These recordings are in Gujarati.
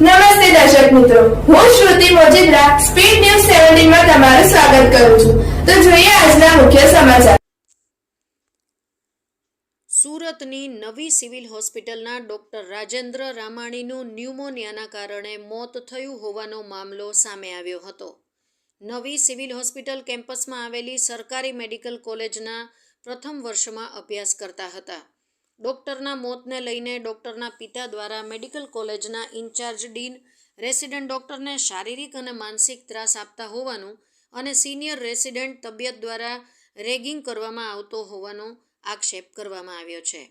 નમસ્તે દર્શક મિત્રો. હું શ્રુતિ મોજીદ્રા સ્પીડ ન્યૂઝ સેવન્ટીનમાં તમારું સ્વાગત કરું છું. તો જોઈએ આજના મુખ્ય સમાચાર. સુરતની નવી સિવિલ હોસ્પિટલના ડોક્ટર રાજેન્દ્ર રામાણીનું ન્યુમોનિયાના કારણે મોત થયું હોવાનો મામલો સામે આવ્યો હતો. નવી સિવિલ હોસ્પિટલ કેમ્પસમાં આવેલી સરકારી મેડિકલ કોલેજના પ્રથમ વર્ષમાં અભ્યાસ કરતા હતા. ડોક્ટરના મોતને લઈને ડોક્ટરના પિતા દ્વારા મેડિકલ કોલેજના ઇન્ચાર્જ ડીન રેસિડેન્ટ ડોક્ટરને શારીરિક અને માનસિક ત્રાસ આપતા હોવાનું અને સિનિયર રેસિડેન્ટ તબિયત દ્વારા રેગિંગ કરવામાં આવતો હોવાનો આક્ષેપ કરવામાં આવ્યો છે.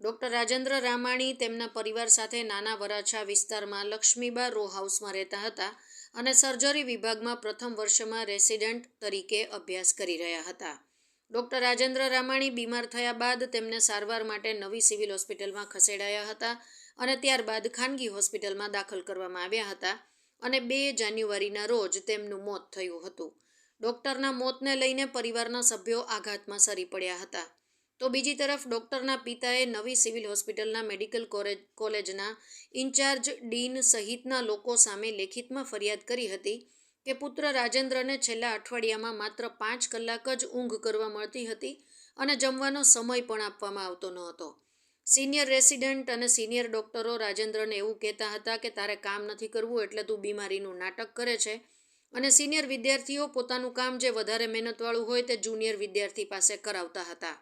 ડૉક્ટર રાજેન્દ્ર રામાણી તેમના પરિવાર સાથે નાના વરાછા વિસ્તારમાં લક્ષ્મીબા રો હાઉસમાં રહેતા હતા અને સર્જરી વિભાગમાં પ્રથમ વર્ષમાં રેસિડેન્ટ તરીકે અભ્યાસ કરી રહ્યા હતા. ડોક્ટર રાજેન્દ્ર રામાણી બીમાર થયા બાદ તેમને સારવાર માટે નવી સિવિલ હોસ્પિટલમાં ખસેડાયા હતા અને ત્યારબાદ ખાનગી હોસ્પિટલમાં દાખલ કરવામાં આવ્યા હતા અને બે જાન્યુઆરીના રોજ તેમનું મોત થયું હતું. ડોક્ટરના મોતને લઈને પરિવારના સભ્યો આઘાતમાં સરી પડ્યા હતા. તો બીજી તરફ ડોક્ટરના પિતાએ નવી સિવિલ હોસ્પિટલના મેડિકલ કોલેજ કોલેજના ઇન્ચાર્જ ડીન સહિતના લોકો સામે લેખિતમાં ફરિયાદ કરી હતી કે પુત્ર રાજેન્દ્રને છેલ્લા અઠવાડિયામાં માત્ર પાંચ કલાક જ ઊંઘ કરવા મળતી હતી અને જમવાનો સમય પણ આપવામાં આવતો ન હતો સિનિયર રેસિડેન્ટ અને સિનિયર ડોક્ટરો રાજેન્દ્રને એવું કહેતા હતા કે, તારે કામ નથી કરવું એટલે તું બીમારીનું નાટક કરે છે. અને સિનિયર વિદ્યાર્થીઓ પોતાનું કામ જે વધારે મહેનતવાળું હોય તે જુનિયર વિદ્યાર્થી પાસે કરાવતા હતા.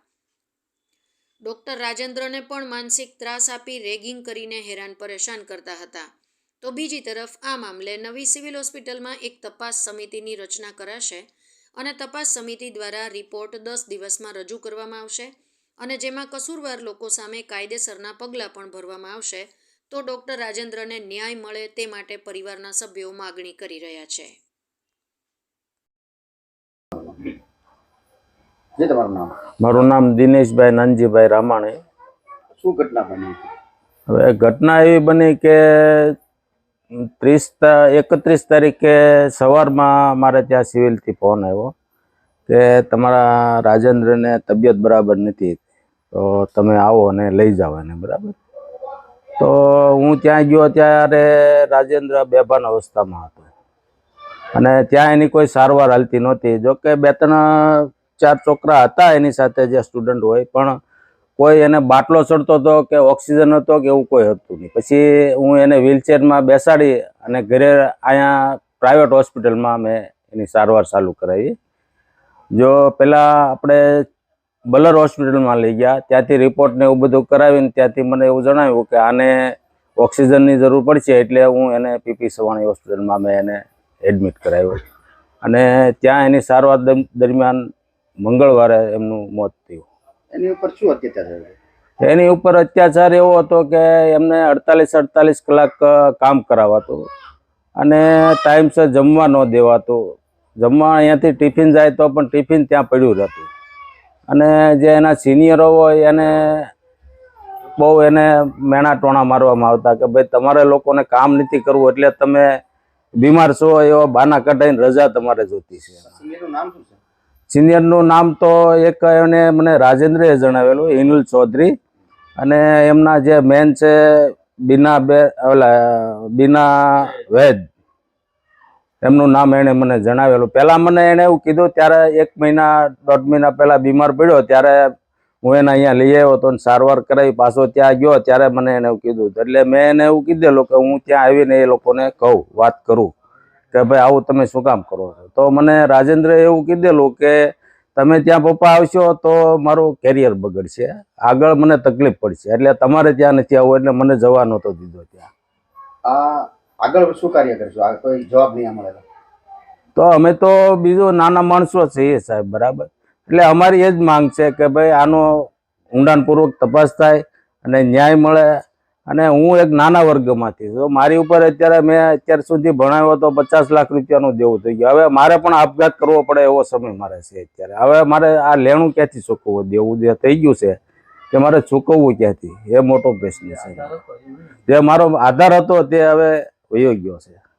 ડૉક્ટર રાજેન્દ્રને પણ માનસિક ત્રાસ આપી રેગિંગ કરીને હેરાન પરેશાન કરતા હતા. તો બીજી તરફ આ મામલે નવી સિવિલ હોસ્પિટલમાં એક તપાસ સમિતિની રચના કરાશે અને તપાસ સમિતિ દ્વારા રિપોર્ટ દસ દિવસમાં રજૂ કરવામાં આવશે અને જેમાં કસૂરવાર લોકો સામે કાયદેસરના પગલાં પણ ભરવામાં આવશે તો ડોક્ટર રાજેન્દ્રને ન્યાય મળે તે માટે પરિવારના સભ્યો માગણી કરી રહ્યા છે. મારું નામ દિનેશભાઈ નાનજીભાઈ રામાણી. શું ઘટના બની હવે ઘટના એવી બની કે ત્રીસ એકત્રીસ તારીખે સવારમાં મારે ત્યાં સિવિલથી ફોન આવ્યો કે તમારા રાજેન્દ્રને તબિયત બરાબર નથી, તો તમે આવો અને લઈ જાઓ એને, બરાબર? તો હું ત્યાં ગયો ત્યારે રાજેન્દ્ર બેભાન અવસ્થામાં હતો. અને ત્યાં એની કોઈ સારવાર હાલતી નહોતી. જોકે બે ત્રણ ચાર છોકરા હતા એની સાથે જે સ્ટુડન્ટ હોય, પણ કોઈ એને બાટલો ચડતો હતો કે ઓક્સિજન હતો કે એવું કોઈ હતું નહીં. પછી હું એને વ્હીલચેરમાં બેસાડી અને ઘરે અહીંયા પ્રાઇવેટ હોસ્પિટલમાં મેં એની સારવાર ચાલુ કરાવી. જો પહેલાં આપણે બલર હોસ્પિટલમાં લઈ ગયા, ત્યાંથી રિપોર્ટ ને એવું બધું કરાવીને ત્યાંથી મને એવું જણાવ્યું કે આને ઓક્સિજનની જરૂર પડશે એટલે હું એને પીપી સવાણી હોસ્પિટલમાં મેં એને એડમિટ કરાવ્યો. અને ત્યાં એની સારવાર દરમ- દરમિયાન મંગળવારે એમનું મોત થયું. એની ઉપર શું અત્યાચાર થયો? એની ઉપર અત્યાચાર એવો હતો કે એમને અડતાલીસ અડતાલીસ કલાક કામ કરાવાતું અને ટાઈમસર જમવા ન દેવાતું. જમવા અહીંયાથી ટિફિન જાય તો પણ ટિફિન ત્યાં પડ્યું રહેતું. અને જે એના સિનિયરો હોય એને બહુ એને મેણા ટોણા મારવામાં આવતા કે ભાઈ તમારે લોકોને કામ નથી કરવું એટલે તમે બીમાર છો એવા બાના કઢાઈને રજા તમારે જોતી છે? સિનિયરનું નામ તો એક એને મને રાજેન્દ્રએ જણાવેલું, હિનુલ ચૌધરી. અને એમના જે મેન છે, બીના બે, ઓલા, બીના વૈદ, એમનું નામ એણે મને જણાવેલું. પહેલાં મને એણે એવું કીધું, ત્યારે એક મહિના, દોઢ મહિના પહેલાં બીમાર પડ્યો, ત્યારે હું એને અહીંયા લઈ આવ્યો અને સારવાર કરાવી, પાછો ત્યાં ગયો, ત્યારે મને એને એવું કીધું. એટલે મેં એને એવું કીધેલું કે હું ત્યાં આવીને એ લોકોને કહું, વાત કરું. કે ભાઈ આવું તમે શું કામ કરો છો? તો મને રાજેન્દ્ર એવું કીધેલું કે તમે ત્યાં પપ્પા આવશો તો મારું કેરિયર બગડશે. આગળ મને તકલીફ પડશે. એટલે તમારે ત્યાં નથી આવવું એટલે મને જવા નહોતો દીધો ત્યાં. આ આગળ શું કાર્ય કરશો? કોઈ જવાબ નહીં મળે તો. તો અમે તો બીજું નાના માણસો છીએ સાહેબ બરાબર? એટલે અમારી એ જ માંગ છે કે ભાઈ આનો ઊંડાણપૂર્વક તપાસ થાય અને ન્યાય મળે. અને હું એક નાના વર્ગમાંથી તો મારી ઉપર અત્યારે મેં અત્યાર સુધી ભણાવ્યો તો પચાસ લાખ રૂપિયાનું દેવું થઈ ગયું. હવે મારે પણ આપઘાત કરવો પડે એવો સમય મારે છે અત્યારે. હવે મારે આ લેણું ક્યાંથી ચૂકવવું? દેવું જે થઈ ગયું છે કે મારે ચૂકવવું ક્યાંથી? એ મોટો પ્રશ્ન છે. જે મારો આધાર હતો તે હવે વયો ગયો છે.